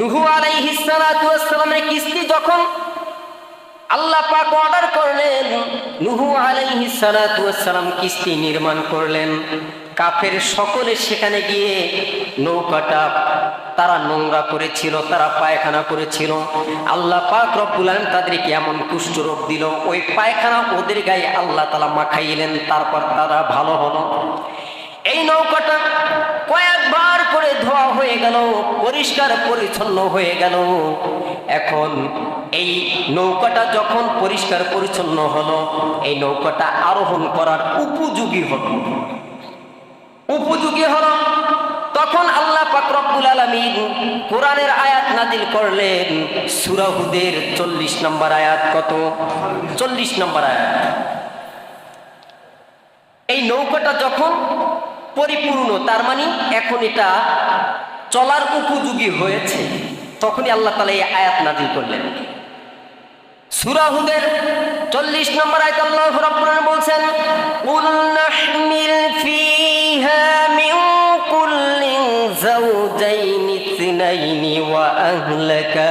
নুহু আলাইহিস সালাতু কিস্তি যখন আল্লাহ পাক অর্ডার করলেন, নুহু আলাইহিস সালাতু ওয়াস কিস্তি নির্মাণ করলেন। কাফের সকলে সেখানে গিয়ে নৌকাটা তারা নোংরা করেছিল, তারা পায়খানা করেছিল। আল্লাহ পাক রব্বুল তাদেরকে এমন কুষ্ঠ রোগ দিল। ওই পায়খানা ওদের গায়ে আল্লাহ তালা মাখাইলেন, তারপর তারা ভালো হলো। এই নৌকাটা কয়েকবার করে ধোয়া হয়ে গেল, পরিষ্কার পরিচ্ছন্ন হয়ে গেল। এখন এই নৌকাটা যখন পরিষ্কার পরিচ্ছন্ন হলো, এই নৌকাটা আরোহণ করার উপযোগী হলো। উপযোগী হলো, তখন আল্লাহ পাক রব্বুল আলামিন কোরআনের আয়াত নাজিল করলেন। সূরা হুদের 40 নম্বর আয়াত কত? 40 নম্বর আয়াত। এই নৌকাটা যখন পরিপূর্ণ, তার মানে এখন এটা চলার উপযোগী হয়েছে। তখনই আল্লাহ তালা এই আয়াত নাজিল করলেন। সুরাহুদের চল্লিশ নম্বর আয়াত আল্লাহ বলছেন আহলাকা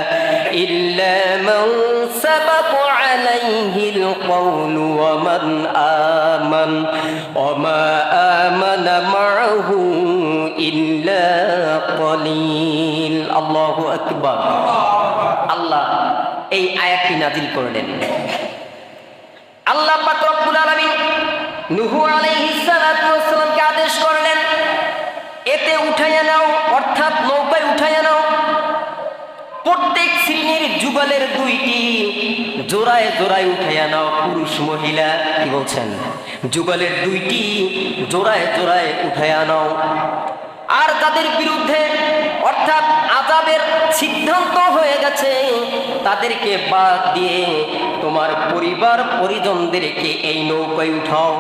ইল্লা মান সাবাকা আলাইহিল কওলু ওয়া মান আমান ওয়া মা আমানা মাআহু ইল্লা কলিল আল্লাহু আকবার আল্লাহ এই আয়াতটি নাজিল করলেন? আল্লাহ পাক রব্বুল আলামিন নূহ আলাইহিস সালাতু ওয়াস সালামকে আদেশ করলেন এতে উঠাইয়া নাও অর্থাৎ নৌকায় উঠাইয়া নাও প্রত্যেক শ্রেণির যুগলের দুইটি জোড়ায় জোড়ায় উঠাইয়া নাও পুরুষ মহিলা, কি বলছেন? যুগলের দুইটি জোড়ায় জোড়ায় উঠাইয়া নাও। আর তাদের বিরুদ্ধে অর্থাৎ আজাবের সিদ্ধান্ত হয়ে গেছে, তাদেরকে বাদ দিয়ে তোমার পরিবার পরিজনদেরকে এই নৌকায় উঠাও।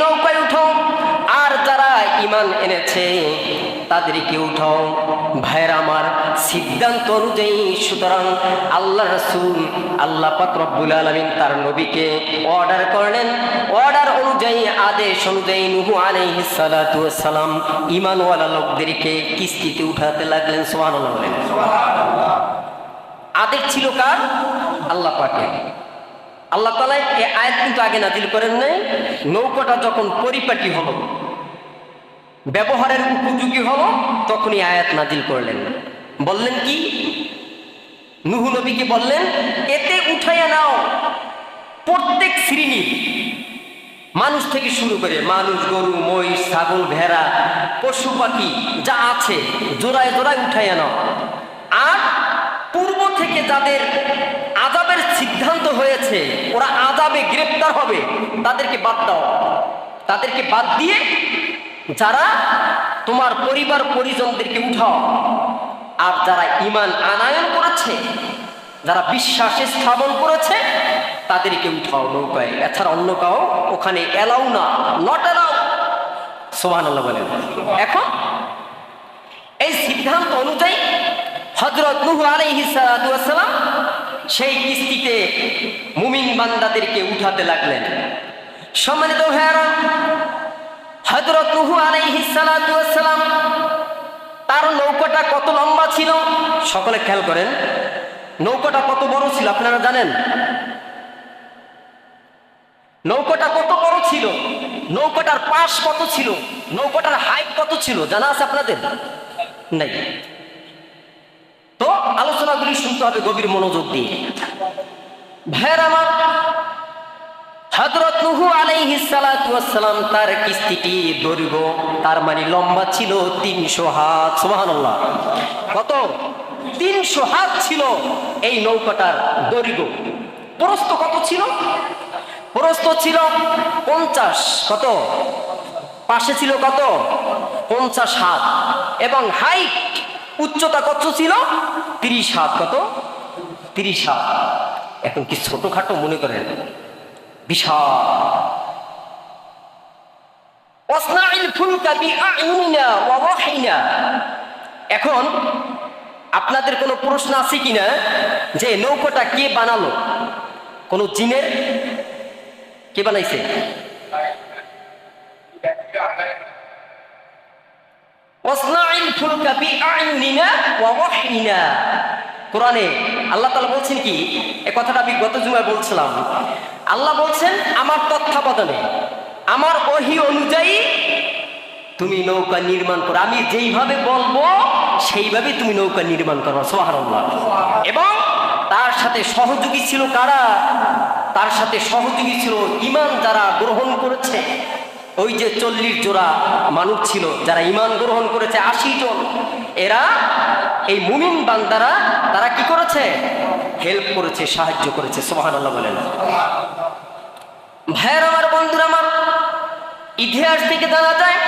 নৌকায় উঠো। আর যারা ইমান এনেছে, তাদেরকে উঠাও ভাইয়ের আমার, সিদ্ধান্ত অনুযায়ী সুতরাং আল্লাহ রসুল আল্লাহ পাক রব্বুল আলমিন তার নবীকে অর্ডার করলেন। অর্ডার অনুযায়ী, আদেশ অনুযায়ী নুহু সালাম ইমানওয়ালা লোকদেরকে কিস্তিতে উঠাতে লাগলেন। বলেন আদেশ ছিল কার? আল্লাহ পাকের। আল্লাহ তালা এই আয়াত কিন্তু আগে নাজিল করেন নাই। নৌকাটা যখন পরিপাটি হলো, ব্যবহারের উপযোগী হলো, তখনই আয়াত নাজিল করলেন। বললেন কি? নুহু নবীকে বললেন, এতে উঠাইয়া নাও প্রত্যেক শ্রেণির মানুষ থেকে শুরু করে মানুষ, গরু, মহিষ, ছাগল, ভেড়া, পশু, পাখি যা আছে, জোড়ায় জোড়ায় উঠাইয়া নাও। আর পূর্ব থেকে যাদের আজাবের সিদ্ধান্ত হয়েছে, ওরা আজাবে গ্রেপ্তার হবে। তাদেরকে বাদ দাও। তাদেরকে বাদ দিয়ে যারা তোমার পরিবার পরিজনদেরকে উঠাও। আর যারা ইমান আনায়ন করেছে, যারা বিশ্বাসে স্থাপন করেছে, তাদেরকে উঠাও নৌকায়। এছাড়া অন্য কাউ ওখানে এলাও না নট এলাও সোহান আল্লাহ বলেন। এখন এই সিদ্ধান্ত অনুযায়ী হজরত নুহু আলাইহিসালাম সেই কিস্তিতে মুমিন বান্দাদেরকে উঠাতে লাগলেন। সম্মানিত ভাইয়ারা হজরত নুহু আলাইহিসালাম তার নৌকাটা কত লম্বা ছিল? সকলে খেয়াল করেন, নৌকাটা কত বড় ছিল আপনারা জানেন? নৌকাটা কত বড় ছিল? নৌকাটার পাশ কত ছিল? নৌকাটার হাইট কত ছিল? জানা আছে আপনাদের? নাই। তো আলোচনাগুলি শুনতে হবে গভীর মনোযোগ দিয়ে। ভাইয়ের আমার হজরত নুহু আলাইহিস সালাতু ওয়াস সালাম তার কিস্তিটি দৈর্ঘ্য, তার মানে লম্বা ছিল তিনশো হাত, সুবহানাল্লাহ। কত? তিনশো হাত ছিল এই নৌকাটার দৈর্ঘ্য। প্রস্থ কত ছিল? প্রস্থ ছিল পঞ্চাশ, কত? পাশে ছিল কত? পঞ্চাশ হাত। এবং হাইট উচ্চতা কত ছিল? তিরিশ হাত কত? তিরিশ হাত। এখন কি ছোটখাটো মনে করেন? বিশাল। এখন আপনাদের কোনো প্রশ্ন আছে কিনা? যে নৌকোটা কে বানালো? কোন জিনের? কে বানাইছে? অসনাইল কোরআনে আল্লাহ তাআলা বলছেন কি? এই কথাটা আমি গত জুমায় বলছিলাম। আল্লাহ বলছেন, আমার তত্ত্বাবধানে, আমার ওহি অনুযায়ী তুমি নৌকা নির্মাণ করো। আমি যেইভাবে বলব সেইভাবে তুমি নৌকা নির্মাণ করো সোহারল্লাহ এবং তার সাথে সহযোগী ছিল কারা? তার সাথে সহযোগী ছিল ইমান যারা গ্রহণ করেছে। ওই যে চল্লিশ জোড়া মানুষ ছিল, যারা ইমান গ্রহণ করেছে আশি জন, এরা এই মুমিন বান্দারা, তারা কি করেছে? হেল্প করেছে, সাহায্য করেছে সোহান আল্লাহ বলেন। ভাইয়ের আমার, বন্ধুরা আমার, ইতিহাস থেকে জানা যায়,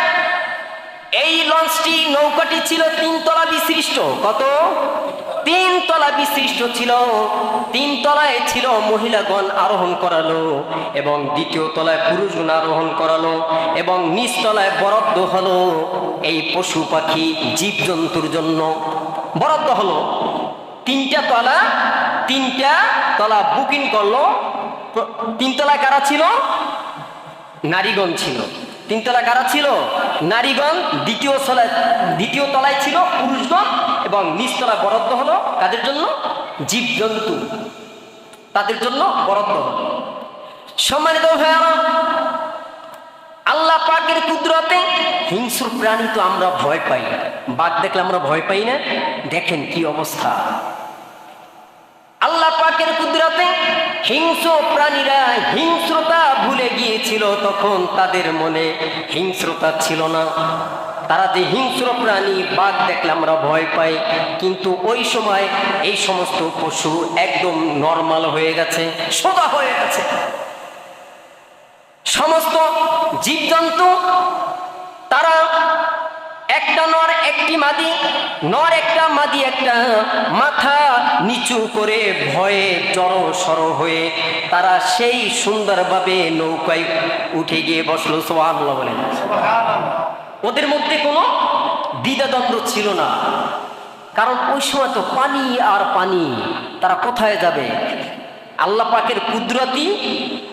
এই লঞ্চটি, নৌকাটি ছিল তিনতলা বিশিষ্ট। কত? তিন তলা বিশিষ্ট ছিল। তিন তলায় ছিল মহিলাগণ আরোহণ করালো এবং দ্বিতীয় তলায় পুরুষগণ আরোহণ করালো এবং নিচ তলায় বরাদ্দ হলো এই পশু পাখি জীবজন্তুর জন্য। বরাদ্দ হলো। তিনটা তলা তিনটা তলা বুকিং করল। তিনতলায় কারা ছিল? নারীগণ ছিল। তিনতলা কারা ছিল, নারীগণ দ্বিতীয় তলায় দ্বিতীয় তলায় ছিল, পুরুষগণ এবং নিচতলা বরাদ্দ হলো কাদের জন্য? জীবজন্তু। তাদের জন্য বরাদ্দ হলো। সম্মানিত ভাইয়ারা, আল্লাহ পাকের কুদরতে হিংস্র প্রাণী তো আমরা ভয় পাই। বাঘ দেখলে আমরা ভয় পাই না? দেখেন কি অবস্থা। আল্লাহ পাকের কুদরতে হিংস্র প্রাণীরা হিংস্রতা ভুলে গিয়েছিল তখন তাদের মনে হিংস্রতা ছিল না। তারা যে হিংস্র প্রাণী বাঘ দেখলে আমরা ভয় পাই, কিন্তু ওই সময় এই সমস্ত পশু একদম নর্মাল হয়ে গেছে, সোজা হয়ে গেছে। সমস্ত জীবজন্তু, তারা একটা নর, একটি মাদি। নর একটা, মাদি একটা। মাথা নিচু করে ভয়ে জড়ো সড়ো হয়ে তারা সেই সুন্দরভাবে নৌকায় উঠে গিয়ে বসল সোহানুল্লাহ বলেন ওদের মধ্যে কোনো দ্বিধাদ্বন্দ্ব ছিল না। কারণ ওই সময় তো পানি আর পানি, তারা কোথায় যাবে? আল্লাহ পাকের কুদরতি,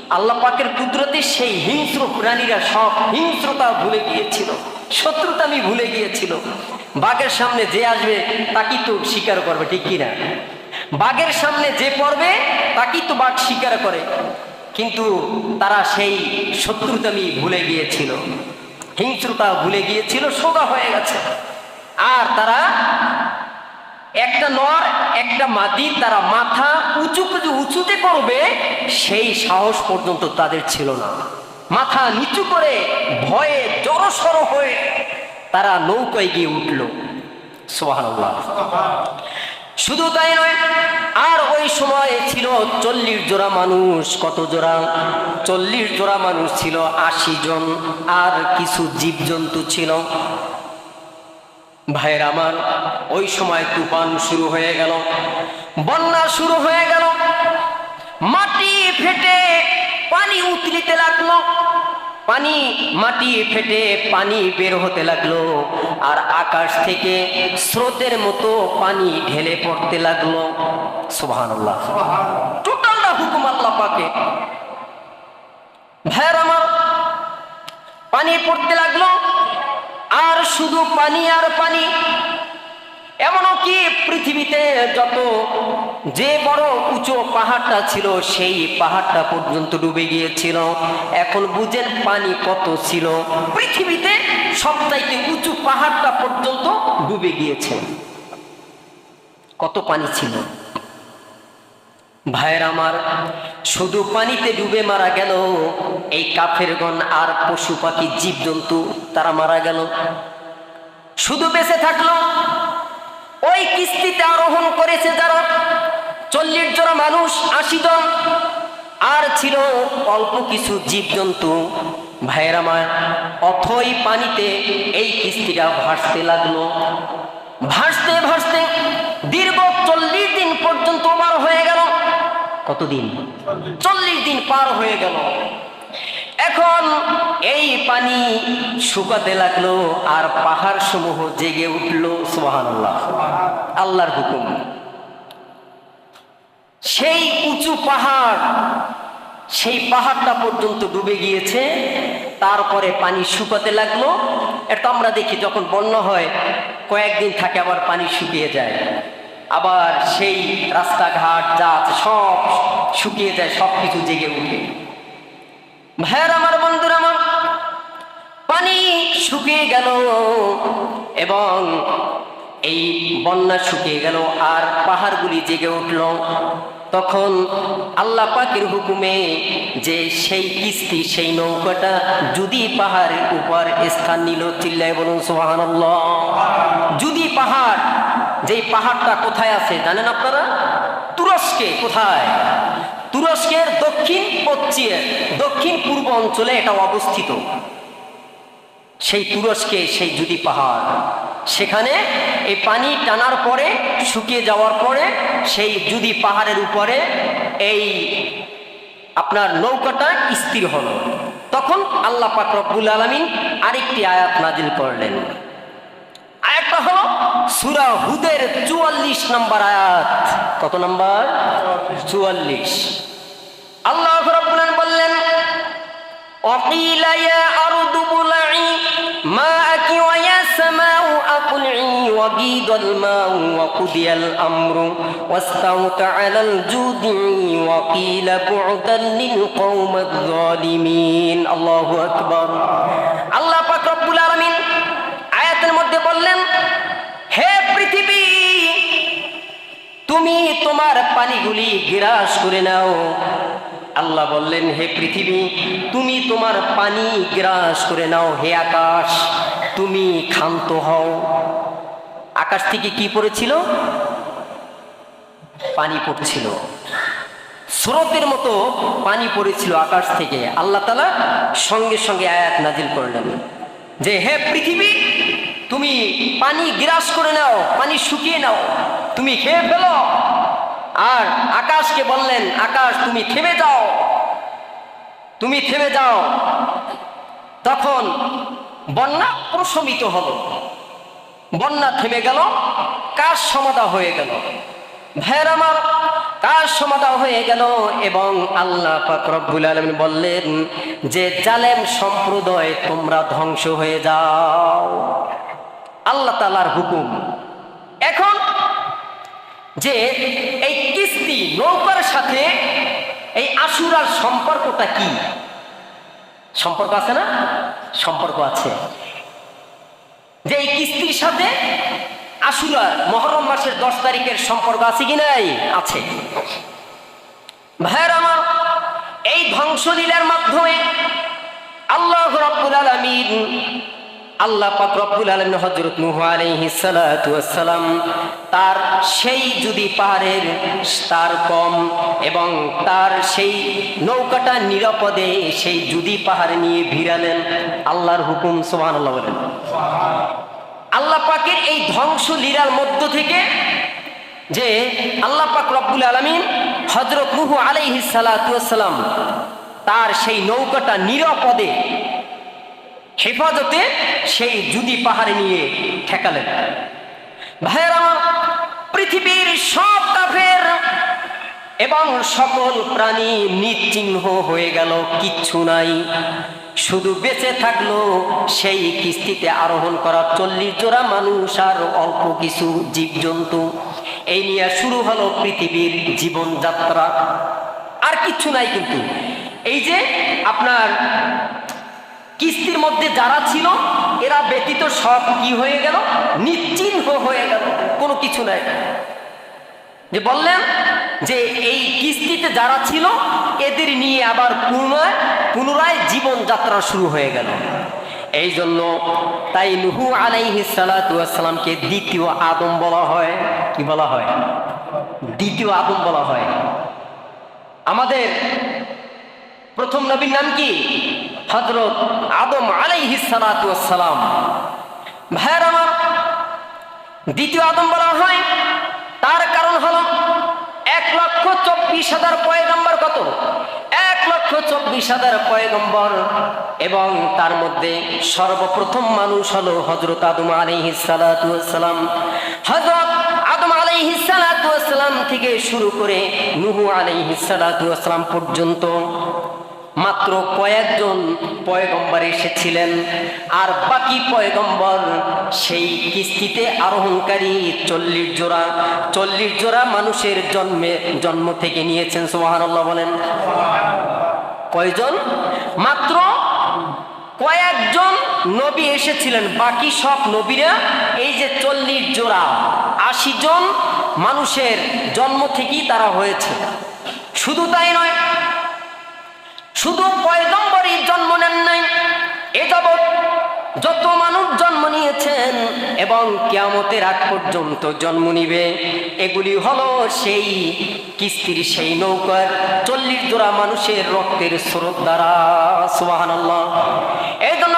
আল্লাহ পাকের কুদরতি সেই হিংস্র প্রাণীরা সব হিংস্রতা ভুলে গিয়েছিল, শত্রুতা আমি ভুলে গিয়েছিল। বাঘের সামনে যে আসবে, তাকেই তো স্বীকার করবে, ঠিক কিনা বাঘের সামনে যে পড়বে, তাকেই তো বাঘ স্বীকার করে। কিন্তু তারা সেই শত্রুতামি ভুলে গিয়েছিল। হিংস্রতা ভুলে গিয়েছিল, সোজা হয়ে গেছে। আর তারা একটা নর, একটা মাদি তারা মাথা উঁচু উঁচুতে করবে, সেই সাহস পর্যন্ত তাদের ছিল না। মাথা নিচু করে ভয়ে জড়সড় হয়ে তারা নৌকায় গিয়ে উঠল। সোহানুল্লাহ শুধু তাই নয়, আর ওই সময় ছিল চল্লিশ জোড়া মানুষ, কত জোড়া? চল্লিশ জোড়া মানুষ ছিল, আশি জন, আর কিছু জীবজন্তু ছিল। ভাইয়ের আমার, ওই সময় তুফান শুরু হয়ে গেল। বন্যা শুরু হয়ে গেল। মাটি ফেটে পানি উতলিতে লাগল। পানি, মাটি ফেটে পানি বের হতে লাগল। আর আকাশ থেকে স্রোতের মতো পানি ঢেলে পড়তে লাগল। সুবহানাল্লাহ। টোটালটা হুকুম আল্লাহ ভাইয়ের আমার, পানি পড়তে লাগল। আর শুধু পানি আর পানি। এমনও কি পৃথিবীতে যত যে বড় উঁচু পাহাড়টা ছিল, সেই পাহাড়টা পর্যন্ত ডুবে গিয়েছিল। এখন বুঝেন পানি কত ছিল। পৃথিবীতে সবচাইতে উঁচু পাহাড়টা পর্যন্ত ডুবে গিয়েছে। কত পানি ছিল? ভাইয়ের আমার শুধু পানিতে ডুবে মারা গেল। এই কাফেরগণ আর পশু পাখি, জীবজন্তু, তারা মারা গেল। শুধু বেঁচে থাকল। ওই কিস্তিতে আরোহণ করেছে যারা চল্লিশ জন মানুষ, আশি জন। আর ছিল অল্প কিছু জীবজন্তু। ভাইয়ের আমার অথই পানিতে এই কিস্তিটা ভাসতে লাগল। ভাসতে ভাসতে দীর্ঘ কতদিন? চল্লিশ দিন পার হয়ে গেল। এখন এই পানি শুকাতে লাগল আর পাহাড় সমূহ জেগে উঠল আল্লাহ আল্লাহর হুকুম। সেই উঁচু পাহাড়, সেই পাহাড়টা পর্যন্ত ডুবে গিয়েছে, তারপরে পানি শুকাতে লাগল। এটা আমরা দেখি, যখন বন্যা হয়, কয়েকদিন থাকে আবার পানি শুকিয়ে যায়। আবার সেই রাস্তাঘাট আছে সব শুকিয়ে যায় সব কিছু জেগে উঠে। ভাইয়ার আমার, বন্ধুর আমার, পানি শুকিয়ে গেল এবং এই বন্যা শুকিয়ে গেল আর পাহাড়গুলি জেগে উঠল। তখন আল্লাহ পাকের হুকুমে যে সেই কিস্তি, সেই নৌকাটা যদি পাহাড়ের উপর স্থান নিল, চিল্লায় বলুন সোহান যদি পাহাড়, যেই পাহাড়টা কোথায় আছে, জানেন আপনারা? তুরস্কে কোথায়? তুরস্কের দক্ষিণ পশ্চিম দক্ষিণ পূর্ব অঞ্চলে এটা অবস্থিত। সেই তুরস্কে, সেই জুদি পাহাড়। সেখানে এই পানি টানার পরে, শুকিয়ে যাওয়ার পরে, সেই যদি পাহাড়ের উপরে এই আপনার নৌকাটা স্থির হলো। তখন আল্লাহ পাক রব্বুল আলমিন আরেকটি আয়াত নাজিল করলেন। আয়াতটা হলো সুরা হুদের চুয়াল্লিশ নম্বর আয়াত। কত নম্বর? চুয়াল্লিশ। আল্লাহ বললেন অকিলাইয়া আর وغيض الماء وقضي الأمر واستوت على الجود وقيل بعدا للقوم الظالمين الله أكبر الله পাক রব্বুল আলামিন আয়াতের মধ্যে বললেন হে পৃথিবী তুমি তোমার পানিগুলি গ্রাস করে নাও আল্লাহ বললেন হে পৃথিবী তুমি তোমার পানি গ্রাস করে নাও হে আকাশ তুমি ক্ষান্ত হও আকাশ থেকে কি পড়েছিল? পানি পড়ছিল। স্রোতের মতো পানি পড়েছিল আকাশ থেকে। আল্লাহ তালা সঙ্গে সঙ্গে আয়াত নাজিল করলেন যে, হে পৃথিবী, তুমি পানি গ্রাস করে নাও, পানি শুকিয়ে নাও, তুমি খেয়ে ফেলো। আর আকাশকে বললেন, আকাশ, তুমি থেমে যাও, তুমি থেমে যাও। তখন বন্যা প্রশমিত হলো। বন্যা থেমে গেল কাজ সমাধা হয়ে গেল? ভাইয়ের আমার কাজ সমাধা হয়ে গেল? এবং আল্লাহ রব্বুল আলামিন বললেন, যে জালেম সম্প্রদায়, তোমরা ধ্বংস হয়ে যাও। আল্লাহ তালার হুকুম। এখন যে এই কিস্তি নৌকার সাথে এই আশুরার সম্পর্কটা কি? সম্পর্ক আছে না? সম্পর্ক আছে। যে এই কিস্তির সাথে আশুরা মহরম মাসের দশ তারিখের সম্পর্ক আছে কি নাই? আছে। ভাইয়ের আমার, এই ধ্বংসলীলার মাধ্যমে আল্লাহ রব্বুল আলমিন আল্লাহ পাক রব্বুল আলমিন হজরত নুহ আলাইহিস সালাতু তার সেই যদি পাহাড়ের, তার কম এবং তার সেই নৌকাটা নিরাপদে সেই যদি পাহাড়ে নিয়ে ভিড়ালেন, আল্লাহর হুকুম, সুবহানাল্লাহ বলেন। আল্লাহ পাকের এই ধ্বংস লীলার মধ্য থেকে যে আল্লাহ পাক রব্বুল আলমিন হজরত আলাইহিস সালাতু তার সেই নৌকাটা নিরাপদে হেফাজতে সেই জুদি পাহাড়ে নিয়ে ঠেকালেন। ভাইয়ের, পৃথিবীর সব কাফের এবং সকল প্রাণী নিশ্চিহ্ন হয়ে গেল, কিচ্ছু নাই। শুধু বেঁচে থাকল সেই কিস্তিতে আরোহণ করা চল্লিশ জোড়া মানুষ আর অল্প কিছু জীবজন্তু। এই নিয়ে শুরু হলো পৃথিবীর জীবনযাত্রা। আর কিচ্ছু নাই কিন্তু। এই যে আপনার কিস্তির মধ্যে যারা ছিল, এরা ব্যতীত সব কি হয়ে গেল? নিশ্চিহ্ন হয়ে গেল। কোনো কিছু নাই। যে বললেন যে এই কিস্তিতে যারা ছিল, এদের নিয়ে আবার পুনরায় পুনরায় জীবনযাত্রা শুরু হয়ে গেল। এই জন্য তাই নুহু আলাইহি সালাতামকে দ্বিতীয় আদম বলা হয়। কি বলা হয়? দ্বিতীয় আদম বলা হয়। আমাদের প্রথম নবীর নাম কি? হজরত আদম আলাইহি সালাম ভাইয়ের আমার, দ্বিতীয় আদম বলা হয়, তার কারণ হলো এক লক্ষ চব্বিশ হাজার পয়গম্বর কত? এক লক্ষ চব্বিশ হাজার পয়গম্বর এবং তার মধ্যে সর্বপ্রথম মানুষ হলো হজরত আদম আলাইহি সালাম হজরত আদম আলাইহি সালাম থেকে শুরু করে নুহু আলাইহি সালাম পর্যন্ত মাত্র কয়েকজন পয়গম্বর এসেছিলেন, আর বাকি পয়গম্বর সেই কিস্তিতে আরোহণকারী চল্লিশ জোড়া চল্লিশ জোড়া মানুষের জন্মে, জন্ম থেকে নিয়েছেন, সুবহানাল্লাহ বলেন। কয়জন? মাত্র কয়েকজন নবী এসেছিলেন, বাকি সব নবীরা এই যে চল্লিশ জোড়া, আশি জন মানুষের জন্ম থেকেই তারা হয়েছে। শুধু তাই নয় শুধু পয়গম্বরই জন্ম নেন নাই। এ যাবৎ যত মানুষ জন্ম নিয়েছেন এবং কেয়ামতের আগ পর্যন্ত জন্ম নিবে, এগুলি হলো সেই কিস্তির সেই নৌকার চল্লিশ জোড়া মানুষের রক্তের স্রোত দ্বারা সুবাহ এই জন্য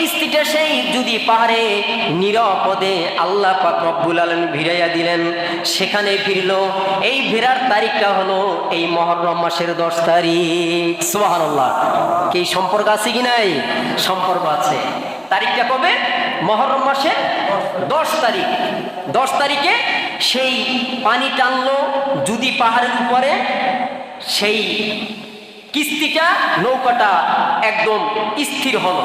কিস্তিটা সেই যদি পাহাড়ে নিরাপদে আল্লাহ পাক আলম ভিড়াইয়া দিলেন, সেখানে ফিরল। এই ভিড়ার তারিখটা হলো এই মহরম মাসের দশ তারিখ। সুবহানাল্লাহ। কি সম্পর্ক আছে কি নাই? সম্পর্ক আছে। তারিখটা কবে? মহরম মাসের দশ তারিখ। দশ তারিখে সেই পানি টানলো যদি পাহাড়ের উপরে, সেই কিস্তিটা, নৌকাটা একদম স্থির হলো।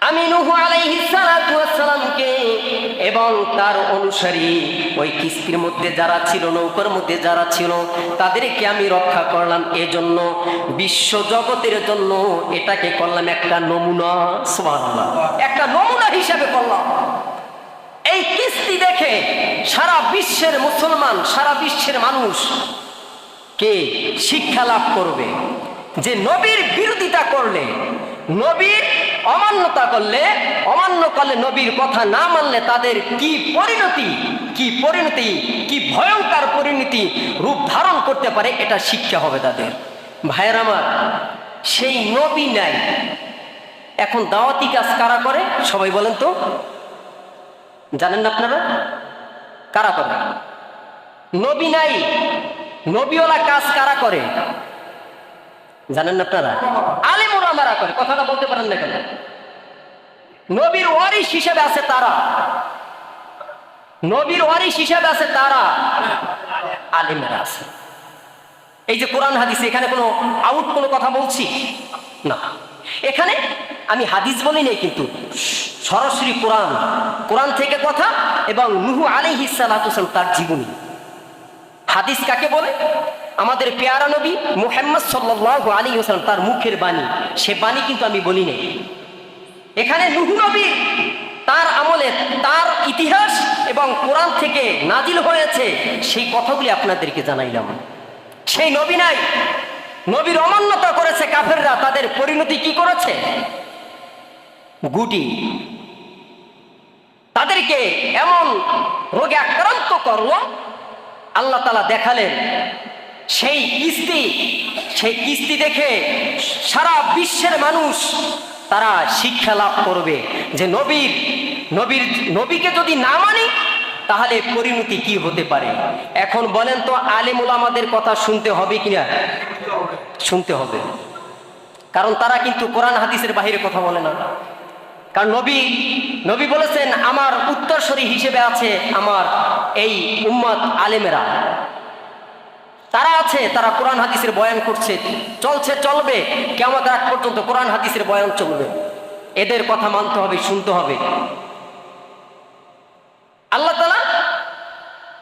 আমি নুহু আলাইহিস সালাতু ওয়াসসালামকে এবং তার অনুসারী ওই কিস্তির মধ্যে যারা ছিল, নৌকার মধ্যে যারা ছিল, তাদেরকে আমি রক্ষা করলাম এজন্য, বিশ্ব জগতের জন্য এটাকে করলাম একটা নমুনা, সুবহানাল্লাহ। একটা নমুনা হিসাবে করলাম। এই কিস্তি দেখে সারা বিশ্বের মুসলমান, সারা বিশ্বের মানুষ কে শিক্ষা লাভ করবে? যে নবীর বিরোধিতা করলে, নবীর অমান্যতা করলে, অমান্য করলে নবীর কথা না মানলে তাদের কি পরিণতি? কি পরিণতি? কি ভয়ঙ্কর পরিণতি রূপ ধারণ করতে পারে? এটা শিক্ষা হবে তাদের। ভাইয়ের আমার, সেই নবী নাই। এখন দাওয়াতি কাজ কারা করে? সবাই বলেন তো। জানেন না আপনারা? কারা করে? নবী নাই। নবীওয়ালা কাজ কারা করে? জানেন না আপনারা? আলিমুর আমারা করে, কথাটা বলতে পারেন না কেন? নবীর ওয়ারিস হিসেবে আছে তারা। নবীর ওয়ারিস হিসেবে আছে তারা। আলিমেরা আছে। এই যে কোরআন হাদিস এখানে কোনো আউট কোনো কথা বলছি? না। এখানে আমি হাদিস বলি নাই কিন্তু সরাসরি কোরআন কোরআন থেকে কথা এবং নুহু আলী হিসালাম তার জীবনী। হাদিস কাকে বলে? আমাদের পেয়ারা নবী মুহাম্মদ সাল্লাহ আলী হোসেন তার মুখের বাণী। সে বাণী কিন্তু আমি বলি নাই। এখানে নুহু নবী, তার আমলে তার ইতিহাস এবং কোরআন থেকে নাজিল হয়েছে, সেই কথাগুলি আপনাদেরকে জানাইলাম। সেই নবী নাই, নবীর অমান্যতা করেছে কাফেররা, তাদের পরিণতি কি করেছে? গুটি। তাদেরকে এমন রোগে আক্রান্ত করল আল্লাহ তালা দেখালেন, সেই কিস্তি সেই কিস্তি দেখে সারা বিশ্বের মানুষ তারা শিক্ষা লাভ করবে। যে নবীর নবীর, নবীকে যদি না মানি, তাহলে পরিণতি কি হতে পারে? এখন বলেন তো, আলিমুল আমাদের কথা শুনতে হবে কিনা? শুনতে হবে। কারণ তারা কিন্তু কোরআন, হাদিসের বাহিরে কথা বলে না। কারণ নবী নবী বলেছেন, আমার উত্তরসরী হিসেবে আছে আমার এই উম্মত আলেমেরা। তারা আছে, তারা কোরআন হাদিসের বয়ান করছে। চলছে, চলবে। কেমন আগ পর্যন্ত কোরআন হাদিসের বয়ান চলবে। এদের কথা মানতে হবে, শুনতে হবে। আল্লাহ তালা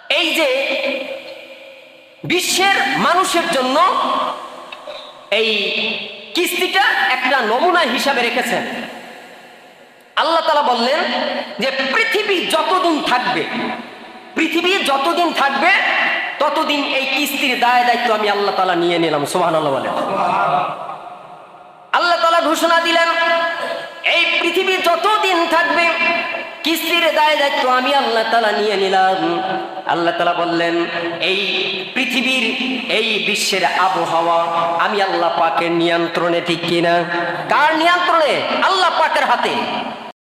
এই যে বিশ্বের মানুষের জন্য এই কিস্তিটা একটা নমুনা হিসাবে রেখেছেন। আল্লাহ তালা বললেন যে পৃথিবী যতদিন থাকবে, পৃথিবী যতদিন থাকবে, ততদিন এই কিস্তির দায় দায়িত্ব আমি আল্লাহ তালা নিয়ে নিলাম সোহান আল্লাহ বলেন। আল্লাহ তালা ঘোষণা দিলেন, এই পৃথিবী যতদিন থাকবে, কিস্তির দায় দায়িত্ব আমি আল্লাহ তালা নিয়ে নিলাম। আল্লাহ তালা বললেন, এই পৃথিবীর, এই বিশ্বের আবহাওয়া আমি আল্লাহ পাকের নিয়ন্ত্রণে ঠিক কিনা? কার নিয়ন্ত্রণে? আল্লাহ পাকের হাতে।